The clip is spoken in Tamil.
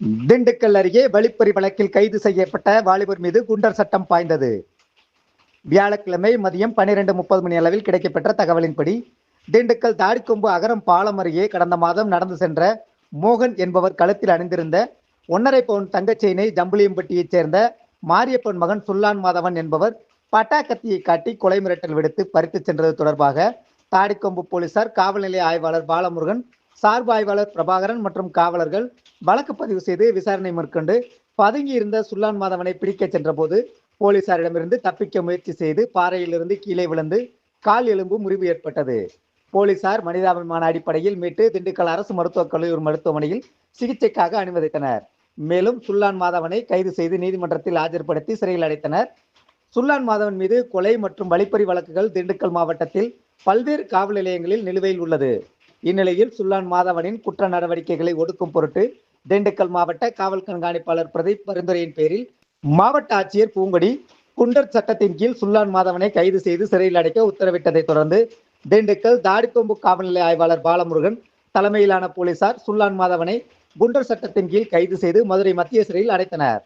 திண்டுக்கல் அருகே வழிப்பறி வழக்கில் கைது செய்யப்பட்ட வாலிபர் மீது குண்டர் சட்டம் பாய்ந்தது. வியாழக்கிழமை மதியம் பன்னிரண்டு முப்பது மணி அளவில் கிடைக்கப்பெற்ற தகவலின்படி திண்டுக்கல் தாடிக்கொம்பு அகரம் பாலம் அருகே கடந்த மாதம் நடந்து சென்ற மோகன் என்பவர் களத்தில் அணிந்திருந்த ஒன்றரை பவுன் தங்கச்செயினை ஜம்புலியம்பட்டியைச் சேர்ந்த மாரியப்பன் மகன் சுல்லான் மாதவன் என்பவர் பட்டாக்கத்தியை காட்டி கொலை மிரட்டல் விடுத்து பறித்துச் சென்றது தொடர்பாக தாடிக்கொம்பு போலீசார் காவல்நிலைய ஆய்வாளர் பாலமுருகன் சார்பு ஆய்வாளர் பிரபாகரன் மற்றும் காவலர்கள் வழக்கு பதிவு செய்து விசாரணை மேற்கொண்டு பதுங்கி இருந்த சுல்லான் மாதவனை பிடிக்கச் சென்றபோது போலீசாரிடமிருந்து தப்பிக்க முயற்சி செய்து பாறையிலிருந்து கீழே விழுந்து கால் எலும்பு முறிவு ஏற்பட்டது. போலீசார் மனிதாபிமான அடிப்படையில் மீட்டு திண்டுக்கல் அரசு மருத்துவக் கல்லூரி மருத்துவமனையில் சிகிச்சைக்காக அனுமதித்தனர். மேலும் சுல்லான் மாதவனை கைது செய்து நீதிமன்றத்தில் ஆஜர்படுத்தி சிறையில் அடைத்தனர். சுல்லான் மாதவன் மீது கொலை மற்றும் வழிப்பறி வழக்குகள் திண்டுக்கல் மாவட்டத்தில் பல்வேறு காவல் நிலையங்களில் நிலுவையில் உள்ளது. இந்நிலையில் சுல்லான் மாதவனின் குற்ற நடவடிக்கைகளை ஒடுக்கும் பொருட்டு திண்டுக்கல் மாவட்ட காவல் கண்காணிப்பாளர் பிரதீப் பரிந்துரையின் பேரில் மாவட்ட ஆட்சியர் பூங்கொடி குண்டர் சட்டத்தின் கீழ் சுல்லான் மாதவனை கைது செய்து சிறையில் அடைக்க உத்தரவிட்டதை தொடர்ந்து திண்டுக்கல் தாடிக்கொம்பு காவல்நிலை ஆய்வாளர் பாலமுருகன் தலைமையிலான போலீசார் சுல்லான் மாதவனை குண்டர் சட்டத்தின் கீழ் கைது செய்து மதுரை மத்திய சிறையில் அடைத்தனர்.